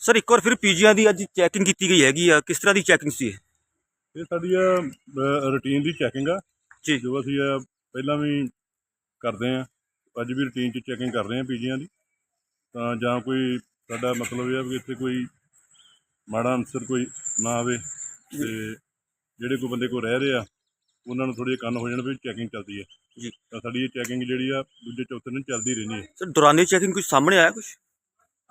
Sir ਇੱਕ ਵਾਰ ਫਿਰ ਪੀਜੀਆਂ ਦੀ ਅੱਜ ਚੈਕਿੰਗ ਕੀਤੀ ਗਈ ਹੈਗੀ ਆ। ਕਿਸ ਤਰ੍ਹਾਂ ਦੀ ਚੈਕਿੰਗ ਸੀ ਇਹ? ਇਹ ਸਾਡੀ ਰੂਟੀਨ ਦੀ ਚੈਕਿੰਗ ਆ। ਜੀ। ਜੋ ਅਸੀਂ ਅਹ, ਪਹਿਲਾਂ ਵੀ ਕਰਦੇ ਆ। ਅੱਜ ਵੀ ਰੂਟੀਨ 'ਚ ਚੈਕਿੰਗ ਕਰ ਰਹੇ ਆ ਪੀਜੀਆਂ ਦੀ। ਤਾਂ ਜਾਂ ਕੋਈ ਸਾਡਾ ਮਤਲਬ ਇਹ ਆ ਵੀ ਇੱਥੇ ਕੋਈ ਮਾੜਾ ਅਨਸਰ ਕੋਈ ਨਾ ਆਵੇ ਤੇ ਜਿਹੜੇ ਕੋਈ ਬੰਦੇ ਕੋ ਰਹਿ ਰਹੇ ਆ ਉਹਨਾਂ ਨੂੰ ਥੋੜੀ ਕੰਨ ਹੋ ਜਾਣ ਵੀ ਚੈਕਿੰਗ ਚੱਲਦੀ ਹੈ। ਤਾਂ ਸਾਡੀ ਇਹ ਚੈਕਿੰਗ ਜਿਹੜੀ ਆ ਦੂਜੇ ਚੌਥੇ ਦਿਨ ਚੱਲਦੀ ਰਹਿੰਦੀ ਹੈ ਸਰ ਦੌਰਾਨੇ ਚੈਕਿੰਗ ਕੁਝ ਸਾਹਮਣੇ ਆਇਆ ਕੁਝ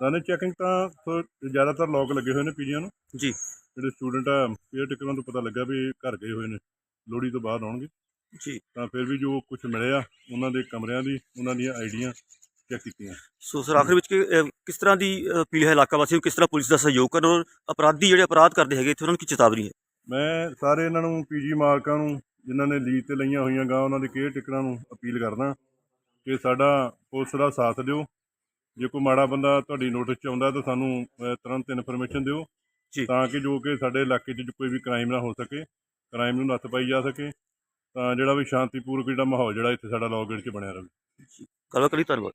ਤਾਂ ਇਹ ਚੈਕਿੰਗ ਤਾਂ ਜ਼ਿਆਦਾਤਰ ਲੋਕ ਲੱਗੇ ਹੋਏ ਨੇ ਪੀਜੀਆਂ ਨੂੰ। ਜੀ। ਜਿਹੜੇ ਸਟੂਡੈਂਟ ਆ ਕੇਅਰ ਟੇਕਰਾਂ ਤੋਂ ਪਤਾ ਲੱਗਾ ਵੀ ਘਰ ਗਏ ਹੋਏ ਨੇ ਲੋਹੜੀ ਤੋਂ ਬਾਅਦ ਆਉਣਗੇ। ਜੀ। ਤਾਂ ਫਿਰ ਵੀ ਜੋ ਕੁਝ ਮਿਲਿਆ ਉਹਨਾਂ ਦੇ ਕਮਰਿਆਂ ਦੀ ਉਹਨਾਂ ਦੀਆਂ ਆਈਡੀਆਂ ਚੈੱਕ ਕੀਤੀਆਂ। ਸੋ ਸਰ ਆਖਰ ਵਿੱਚ ਕਿ, ਅਹ, ਕਿਸ ਤਰ੍ਹਾਂ ਦੀ ਅਪੀਲ ਹੈ ਇਲਾਕਾ ਵਾਸੀਆਂ ਨੂੰ? ਕਿਸ ਤਰ੍ਹਾਂ ਪੁਲਿਸ ਦਾ ਸਹਿਯੋਗ ਕਰਨ? ਔਰ ਅਪਰਾਧੀ ਜਿਹੜੇ ਅਪਰਾਧ ਕਰਦੇ ਹੈਗੇ ਇੱਥੇ ਉਹਨਾਂ ਨੂੰ ਕੀ ਚੇਤਾਵਨੀ ਹੈ? ਮੈਂ ਸਾਰੇ ਇਹਨਾਂ ਨੂੰ ਪੀਜੀ ਮਾਲਕਾਂ ਨੂੰ ਜਿਨ੍ਹਾਂ ਨੇ ਲੀਜ਼ ਤੇ ਲਈਆਂ ਹੋਈਆਂ ਗਾਂ ਉਹਨਾਂ ਦੇ ਕੇਅਰ ਟੇਕਰਾਂ ਨੂੰ ਅਪੀਲ ਕਰਦਾ ਕਿ ਸਾਡਾ ਪੁਲਿਸ ਦਾ ਸਾਥ ਦਿਓ। ਜੇ ਕੋਈ ਮਾੜਾ ਬੰਦਾ ਤੁਹਾਡੀ ਨੋਟਿਸ 'ਚ ਆਉਂਦਾ ਤਾਂ ਸਾਨੂੰ ਅਹ, ਤੁਰੰਤ ਇਨਫੋਰਮੇਸ਼ਨ ਦਿਓ ਜੀ। ਤਾਂ ਕਿ ਜੋ ਕਿ ਸਾਡੇ ਇਲਾਕੇ 'ਚ ਕੋਈ ਵੀ ਕ੍ਰਾਈਮ ਨਾ ਹੋ ਸਕੇ ਕ੍ਰਾਈਮ ਨੂੰ ਨੱਥ ਪਾਈ ਜਾ ਸਕੇ। ਤਾਂ ਜਿਹੜਾ ਵੀ ਸ਼ਾਂਤੀਪੂਰਵਕ ਜਿਹੜਾ ਮਾਹੌਲ, ਜਿਹੜਾ ਇੱਥੇ ਸਾਡਾ ਲੌਗੇਟ 'ਚ ਬਣਿਆ ਰਹੇ। ਗੱਲਬਾਤ ਕਲੀ ਧੰਨਵਾਦ।